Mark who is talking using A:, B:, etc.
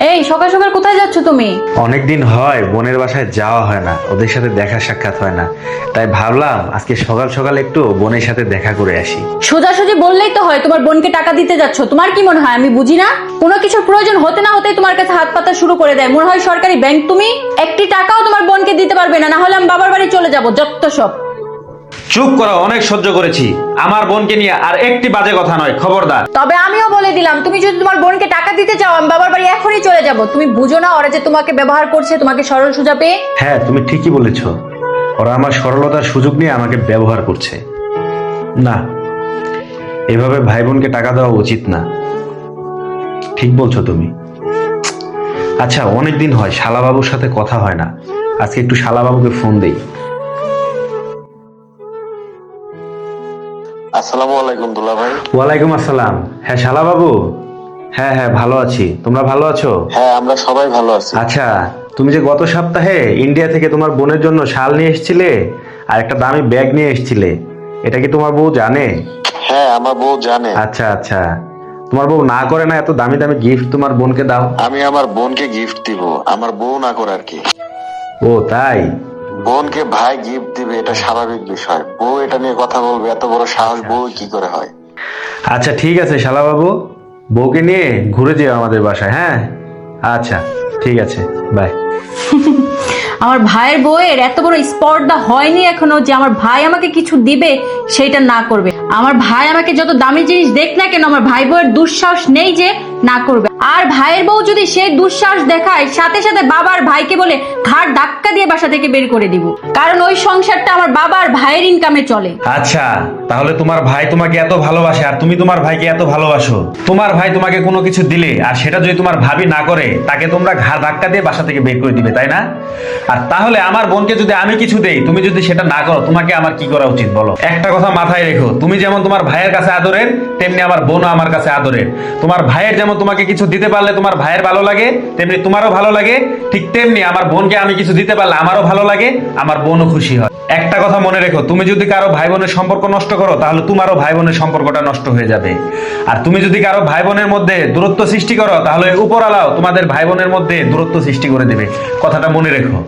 A: এই সকাল সকাল কোথায় যাচ্ছ তুমি?
B: অনেকদিন হয় বোনের বাসায় যাওয়া হয় না ওদের সাথে দেখা সাক্ষাৎ হয় না। তাই ভাবলাম আজকে সকাল সকাল একটু বোনের সাথে দেখা করে আসি।
A: সোজাসুজি বললেই তো হয় তোমার বোনকে টাকা দিতে যাচ্ছ। তোমার কি মনে হয় আমি বুঝি না? কোনো কিছুর প্রয়োজন হতে না হতেই তোমার কাছে হাত পাতা শুরু করে দেয়। মনে হয় সরকারি ব্যাংক তুমি একটি টাকাও তোমার বোনকে দিতে পারবে না না হলে আমি বাবার বাড়ি চলে যাব যত সব।
C: চুপ করো অনেক সহ্য করেছি। আমার বোনকে নিয়ে আর একটি বাজে কথা নয় খবরদার।
A: তবে আমিও বলে দিলাম তুমি যদি তোমার বোনকে টাকা দিতে চাও আমি বাবার বাড়ি এখনই চলে যাব। তুমি বুঝো না ওরা যে তোমাকে ব্যবহার করছে তোমাকে সরল সোজা পেয়ে?
B: হ্যাঁ তুমি ঠিকই বলেছ। ওরা আমার সরলতার সুযোগ নিয়ে আমাকে ব্যবহার করছে। না এভাবে ভাই বোনকে টাকা দেওয়া উচিত না। ঠিক বলছো তুমি। আচ্ছা অনেক দিন হয় শালাবাবুর সাথে কথা হয় না। আজকে একটু শালাবাবুকে ফোন দেই।
D: আসসালামু আলাইকুম দুলা ভাই।
B: ওয়ালাইকুম আসসালাম। হ্যাঁ শালাবাবু হ্যাঁ হ্যাঁ ভালো আছি। তোমরা ভালো আছো?
D: হ্যাঁ আমরা সবাই ভালো আছি।
B: আচ্ছা তুমি যে গত সপ্তাহে ইন্ডিয়া থেকে তোমার বোনের জন্য শাল নিয়ে এসেছিলে আর একটা দামি ব্যাগ নিয়ে এসেছিলে এটা কি তোমার বউ জানে?
D: হ্যাঁ আমার বউ জানে।
B: আচ্ছা আচ্ছা। তোমার বউ না করে না এত দামি দামি গিফট তোমার বোনকে দাও?
D: আমি আমার বোনকে গিফট দিব আমার বউ না করে আর কি।
B: ও তাই?
D: বোনকে ভাই গিফট দিবে এটা স্বাভাবিক বিষয়। বউ এটা নিয়ে কথা বলবে এত বড় সাহস বউ কি করে হয়?
B: আচ্ছা ঠিক আছে শালাবাবু। বউকে নিয়ে ঘুরে যেও আমাদের বাসায় হ্যাঁ? আচ্ছা ঠিক আছে বাই
A: আমার ভাইয়ের বউয়ের এত বড় স্পর্ধা হয়নি এখনও যে আমার ভাই আমাকে কিছু দিবে সেটা না করবে। আমার ভাই আমাকে যত দামি জিনিস দেখ না কেন আমার ভাই বউয়ের দুঃসাহস নেই যে না করবে। আর ভাইয়ের বউ যদি সেই দুঃসাহস দেখায়, সাথে সাথে বাবার ভাইকে বলে ঘাড় ধাক্কা দিয়ে বাসা থেকে বের করে দিব। কারণ ওই সংসারটা আমার বাবার ভাইয়ের ইনকামে চলে।
C: আচ্ছা তাহলে তোমার ভাই তোমাকে এত ভালোবাসে আর তুমি তোমার ভাইকে এত ভালোবাসো। তোমার ভাই তোমাকে কোনো কিছু দিলে আর সেটা যদি তোমার ভাবি না করে, তাকে তোমরা ঘাড় ধাক্কা দিয়ে বাসা থেকে বের করে দিবে, তাই না? আর তাহলে আমার বোনকে যদি আমি কিছু দেই, তুমি যদি সেটা না করো, তোমাকে আমার কি করা উচিত বলো? একটা কথা মাথায় রেখো, তুমি যেমন তোমার ভাইয়ের কাছে আদরের, তেমনি আমার বোনও আমার কাছে আদরের। তোমার ভাইয়ের যেমন তোমাকে কিছু দিতে পারলে তোমার ভাইয়ের ভালো লাগে, তেমনি তোমারও ভালো লাগে, ঠিক তেমনি আমার বোনকে আমি কিছু দিতে পারলে আমারও ভালো লাগে, আমার বোনও খুশি হয়। একটা কথা মনে রেখো, তুমি যদি কারও ভাই বোনের সম্পর্ক নষ্ট করো, তাহলে তোমারও ভাই বোনের সম্পর্কটা নষ্ট হয়ে যাবে। আর তুমি যদি কারও ভাই বোনের মধ্যে দূরত্ব সৃষ্টি করো, তাহলে উপরালাও তোমাদের ভাই বোনের মধ্যে দূরত্ব সৃষ্টি করে দেবে। কথাটা মনে রেখো।